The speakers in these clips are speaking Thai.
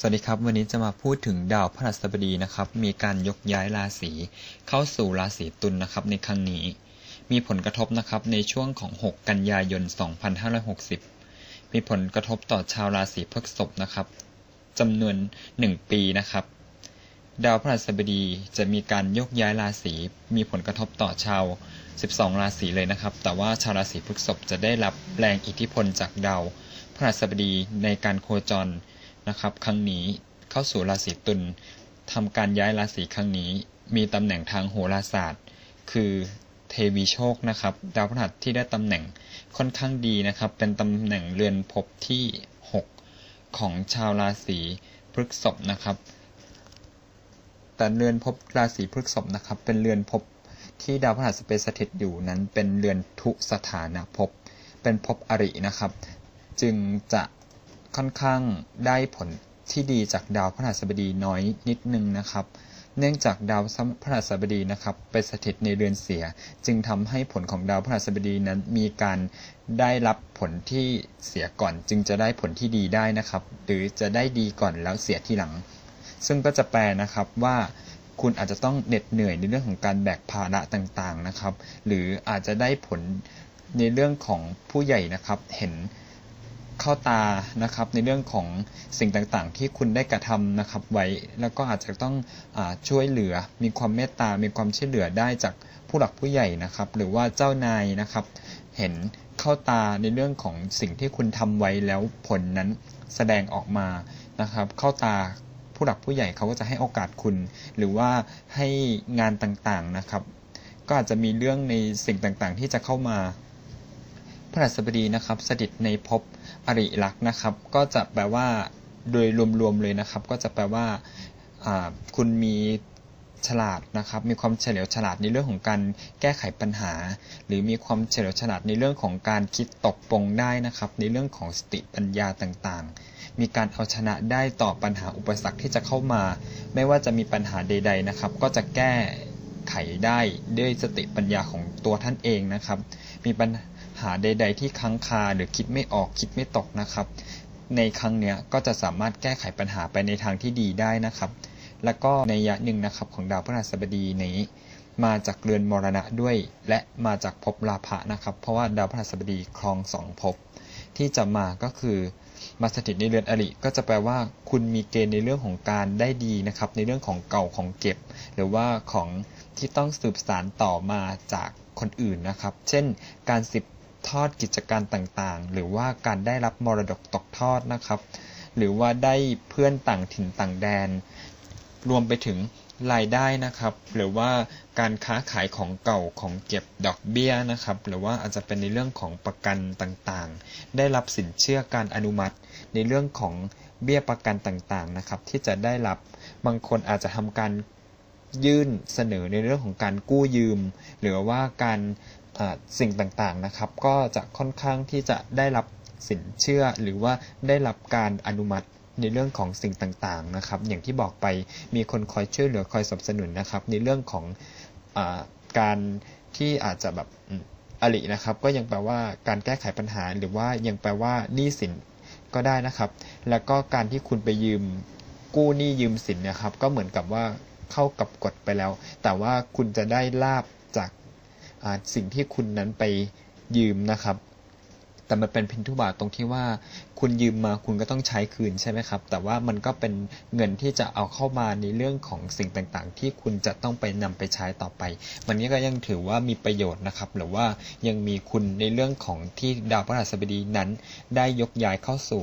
สวัสดีครับ วันนี้จะมาพูดถึงดาวพฤหัสบดีนะครับ มีการยกย้ายราศีเข้าสู่ราศีตุลนนะครับ ในครั้งนี้ มีผลกระทบนะครับในช่วงของ 6 กันยายน 2560 มีผลกระทบต่อชาวราศีพฤษภนะครับจำนวน 1 ปีนะครับ ดาวพฤหัสบดีจะมีการยกย้ายราศีมีผลกระทบต่อชาว 12 ราศีเลยนะครับ แต่ว่าชาวราศีพฤษภจะได้รับแรงอิทธิพลจากดาวพฤหัสบดีในการโคจร นะครับ ครั้งนี้เข้าสู่ราศีตุลทำการย้ายราศีครั้งนี้ มีตำแหน่งทางโหราศาสตร์ คือเทวีโชคนะครับ ดาวพฤหัสที่ได้ตำแหน่งค่อนข้างดีนะครับ เป็นตำแหน่งเรือนภพที่ 6 ของชาวราศีพฤษภนะครับ แต่เรือนภพราศีพฤษภนะครับ เป็นเรือนภพที่ดาวพฤหัสไปสถิตอยู่นั้น เป็นเรือนทุสถานะภพเป็นภพอรินะครับ จึงจะ ค่อนข้างได้ผลที่ดีจากดาวพฤหัสบดีน้อยนิดนึงนะครับ เนื่องจากดาวพฤหัสบดีนะครับไปสถิตในเรือนเสีย จึงทำให้ผลของดาวพฤหัสบดีนั้นมีการได้รับผลที่เสียก่อน จึงจะได้ผลที่ดีได้นะครับ หรือจะได้ดีก่อนแล้วเสียที่หลัง ซึ่งก็จะแปลนะครับว่าคุณอาจจะต้องเหน็ดเหนื่อยในเรื่องของการแบกภาระต่างๆนะครับ หรืออาจจะได้ผลในเรื่องของผู้ใหญ่นะครับ เห็น เข้าตานะครับ ในเรื่องของสิ่งต่างๆ ที่คุณได้กระทำนะครับไว้ แล้วก็อาจจะต้องอช่วยเหลือ มีความเมตตา มีความช่วยเหลือได้จากผู้หลักผู้ใหญ่นะครับ หรือว่าเจ้านายนะครับ เห็นเข้าตาในเรื่องของสิ่งที่คุณทำไว้แล้วผลนั้นแสดงออกมานะครับ เข้าตาผู้หลักผู้ใหญ่เขาก็จะให้โอกาสคุณ หรือว่าให้งานต่างๆนะครับ ก็อาจจะมีเรื่องในสิ่งต่างๆ ที่จะเข้ามา ระหัสบดีนะครับสถิตในภพอริลักษ์นะครับ ก็จะแปลว่าโดยรวมๆเลยนะครับ ก็จะแปลว่าคุณมีฉลาดนะครับ มีความเฉลียวฉลาดในเรื่องของการแก้ไขปัญหา หรือมีความเฉลียวฉลาดในเรื่องของการคิดตกปงได้นะครับ ในเรื่องของสติปัญญาต่างๆ มีการเอาชนะได้ต่อปัญหาอุปสรรคที่จะเข้ามา ไม่ว่าจะมีปัญหาใด ๆนะครับ ก็จะแก้ไขได้ด้วยสติปัญญาของตัวท่านเองนะครับ มีปัญหา หาใด ๆ ที่ค้างคาหรือคิดไม่ออกคิดไม่ตกนะครับ ในครั้งเนี้ยก็จะสามารถแก้ไขปัญหาไปในทางที่ดีได้นะครับ แล้วก็ในยะหนึ่งนะครับของดาวพฤหัสบดีนี้ มาจากเรือนมรณะด้วย และมาจากภพลาภะนะครับ เพราะว่าดาวพฤหัสบดีครองสองภพที่จะมาก็คือมาสถิตในเรือนอริก็จะแปลว่า คุณมีเกณฑ์ในเรื่องของการได้ดีนะครับ ในเรื่องของเก่าของเก็บ หรือว่าของที่ต้องสืบสารต่อมาจากคนอื่นนะครับ เช่น การสืบ ทอดกิจการต่างๆ หรือว่าการได้รับมรดกตกทอดนะครับ หรือว่าได้เพื่อนต่างถิ่นต่างแดน รวมไปถึงรายได้นะครับ หรือว่าการค้าขายของเก่าของเก็บดอกเบี้ยนะครับ หรือว่าอาจจะเป็นในเรื่องของประกันต่างๆ ได้รับสินเชื่อการอนุมัติ ในเรื่องของเบี้ยประกันต่างๆนะครับ ที่จะได้รับบางคนอาจจะทำการยื่นเสนอในเรื่องของการกู้ยืม หรือว่าการ สิ่งต่างๆนะครับ ก็จะค่อนข้างที่จะได้รับสินเชื่อหรือว่าได้รับการอนุมัติในเรื่องของสิ่งต่างๆนะครับ อย่างที่บอกไปมีคนคอยช่วยเหลือคอยสนับสนุนนะครับ ในเรื่องของอการที่อาจจะแบบอรินะครับ ก็ยังแปลว่าการแก้ไขปัญหา หรือว่ายังแปลว่าหนี้สินก็ได้นะครับ แล้วก็การที่คุณไปยืมกู้หนี้ยืมสินนะครับ ก็เหมือนกับว่าเข้ากับกฎไปแล้ว แต่ว่าคุณจะได้ลาบ สิ่งที่คุณนั้นไปยืมนะครับ แต่มันเป็นพินทุบาทตรงที่ว่าคุณยืมมาคุณก็ต้องใช้คืนใช่ไหมครับ แต่ว่ามันก็เป็นเงินที่จะเอาเข้ามาในเรื่องของสิ่งต่างๆ ที่คุณจะต้องไปนำไปใช้ต่อไป มันนี้ก็ยังถือว่ามีประโยชน์นะครับ หรือว่ายังมีคุณในเรื่องของที่ดาวพฤหัสบดีนั้น ได้ยกย้ายเข้าสู่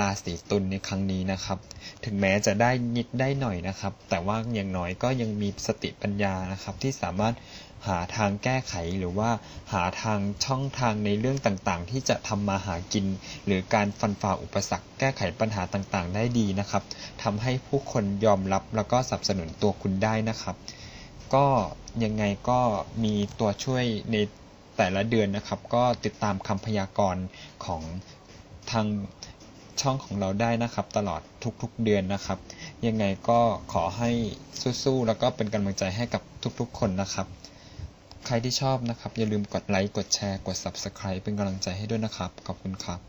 ราศีตุลในครั้งนี้นะครับ ถึงแม้จะได้นิดได้หน่อยนะครับ แต่ว่าอย่างน้อยก็ยังมีสติปัญญานะครับที่สามารถ หาทางแก้ไขหรือว่าหาทางช่องทางในเรื่องต่างๆ ที่จะทำมาหากิน หรือการฟันฝ่าอุปสรรคแก้ไขปัญหาต่างๆ ได้ดีนะครับทำให้ผู้คนยอมรับแล้วก็สนับสนุนตัวคุณได้นะครับ ก็ยังไงก็มีตัวช่วยในแต่ละเดือนนะครับ ก็ติดตามคำพยากรณ์ของทางช่องของเราได้นะครับ ตลอดทุกๆเดือนนะครับ ยังไงก็ขอให้สู้ๆแล้วก็เป็นกำลังใจให้กับทุกๆคนนะครับ ใครที่ชอบนะครับ อย่าลืมกดไลค์ กดแชร์ กด Subscribe เป็นกำลังใจให้ด้วยนะครับ ขอบคุณครับ